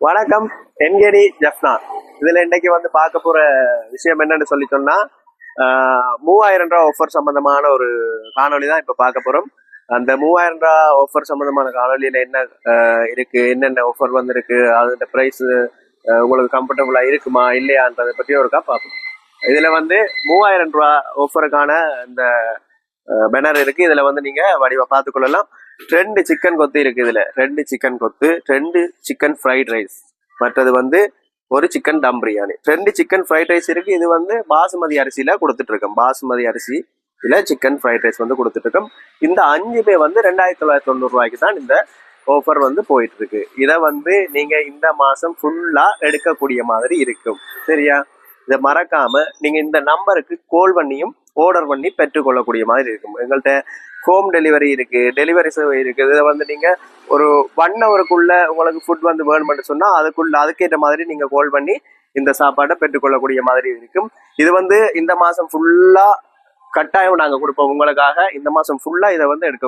வணக்கம் என்கேடி ஜப்னா இதுல இன்னைக்கு வந்து பார்க்க போற விஷயம் என்னன்னு சொல்லி சொன்னா மூவாயிரம் ரூபாய் ஆஃபர் சம்பந்தமான ஒரு காணொளி தான் இப்ப பார்க்க போறோம். அந்த மூவாயிரம் ரூபாய் ஆஃபர் சம்பந்தமான காணொலியில என்ன இருக்கு என்னென்ன ஆஃபர் வந்திருக்கு அதோட பிரைஸ் உங்களுக்கு கம்ஃபர்டபுளா இருக்குமா இல்லையான்றதை பற்றி ஒருக்கா பார்ப்போம். இதுல வந்து மூவாயிரம் ரூபாய் ஆஃபருக்கான இந்த பேனர் இருக்கு. இதுல வந்து நீங்க வடிவ பார்த்துக்கொள்ளலாம் ரெண்டு சிக்கன் கொத்து இருக்கு இதுல. ரெண்டு சிக்கன் கொத்து ரெண்டு சிக்கன் ஃப்ரைட் ரைஸ் மற்றது வந்து ஒரு சிக்கன் தம் பிரியாணி ரெண்டு சிக்கன் ஃப்ரைட் ரைஸ் இருக்கு. இது வந்து பாசுமதி அரிசியில கொடுத்துட்டு இருக்கோம். பாசுமதி அரிசி இதுல சிக்கன் ஃப்ரைட் ரைஸ் வந்து கொடுத்துட்டு இருக்கோம். இந்த அஞ்சுமே வந்து ரெண்டாயிரத்தி தொள்ளாயிரத்தி தொண்ணூறு ரூபாய்க்கு தான் இந்த ஆஃபர் வந்து போயிட்டு இருக்கு. இதை வந்து நீங்க இந்த மாசம் ஃபுல்லா எடுக்கக்கூடிய மாதிரி இருக்கும். சரியா? இதை மறக்காம நீங்க இந்த நம்பருக்கு கோல் பண்ணியும் ஆர்டர் பண்ணி பெற்றுக்கொள்ளக்கூடிய மாதிரி இருக்கும். எங்கள்கிட்ட ஹோம் டெலிவரி இருக்கு டெலிவரி சேவை இருக்கு. இதை வந்து நீங்க ஒரு ஒன் ஹவருக்குள்ள உங்களுக்கு ஃபுட் வந்து வேணும்னு சொன்னா அதுக்குள்ள அதுக்கேற்ற மாதிரி நீங்க கோல் பண்ணி இந்த சாப்பாடை பெற்றுக்கொள்ளக்கூடிய மாதிரி இருக்கும். இது வந்து இந்த மாசம் ஃபுல்லா கட்டாயம் நாங்க கொடுப்போம். உங்களுக்காக இந்த மாசம் ஃபுல்லா இதை வந்து எடுக்க